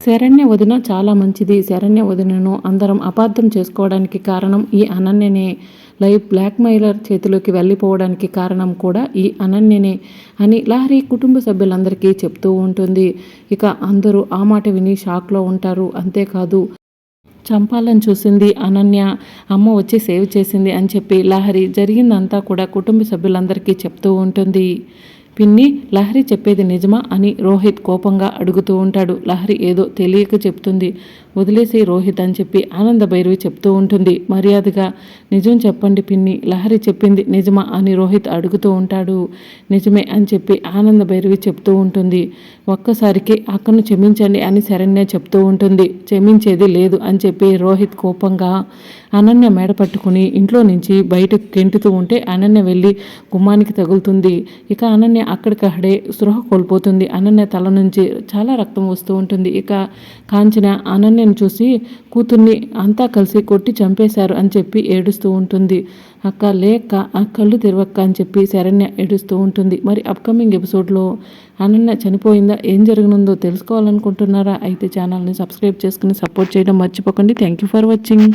శరణ్య వదిన చాలా మంచిది. శరణ్య వదినను అందరం అపార్థం చేసుకోవడానికి కారణం ఈ అనన్యనే. లైవ్ బ్లాక్మెయిలర్ చేతిలోకి వెళ్ళిపోవడానికి కారణం కూడా ఈ అనన్యనే అని లహరి కుటుంబ సభ్యులందరికీ చెప్తూ ఉంటుంది. ఇక అందరూ ఆ మాట విని షాక్లో ఉంటారు. అంతేకాదు చంపాలని చూసింది అనన్య అమ్మ వచ్చి సేవ్ చేసింది అని చెప్పి లహరి జరిగిందంతా కూడా కుటుంబ సభ్యులందరికీ చెప్తూ ఉంటుంది. పిన్ని లహరి చెప్పేది నిజమా అని రోహిత్ కోపంగా అడుగుతూ ఉంటాడు. లహరి ఏదో తెలియక చెప్తుంది. వదిలేసి రోహిత్ అని చెప్పి ఆనంద భైరవి చెప్తూ ఉంటుంది. మర్యాదగా నిజం చెప్పండి పిన్ని లహరి చెప్పింది నిజమా? అని రోహిత్ అడుగుతూ ఉంటాడు. నిజమే అని చెప్పి ఆనంద భైరవి చెప్తూ ఉంటుంది. ఒక్కసారికి అక్కను క్షమించండి అని శరణ్య చెప్తూ ఉంటుంది. క్షమించేది లేదు అని చెప్పి రోహిత్ కోపంగా అనన్య మేడ పట్టుకుని ఇంట్లో నుంచి బయటకు కెంటుతూ ఉంటే అనన్య వెళ్ళి గుమ్మానికి తగులుతుంది. ఇక అనన్య అక్కడికక్కడే స్పృహ కోల్పోతుంది. అనన్య తల నుంచి చాలా రక్తం వస్తూ ఉంటుంది. ఇక కాంచన అనన్యను చూసి కూతుర్ని అంతా కలిసి కొట్టి చంపేశారు అని చెప్పి ఏడుస్తూ ఉంటుంది. అక్క లేక ఆ కళ్ళు తెరవక్క అని చెప్పి శరణ్య ఏడుస్తూ ఉంటుంది. మరి అప్కమింగ్ ఎపిసోడ్లో అనన్య చనిపోయిందా? ఏం జరగనుందో తెలుసుకోవాలనుకుంటున్నారా? అయితే ఛానల్ని సబ్స్క్రైబ్ చేసుకుని సపోర్ట్ చేయడం మర్చిపోకండి. Thank you for watching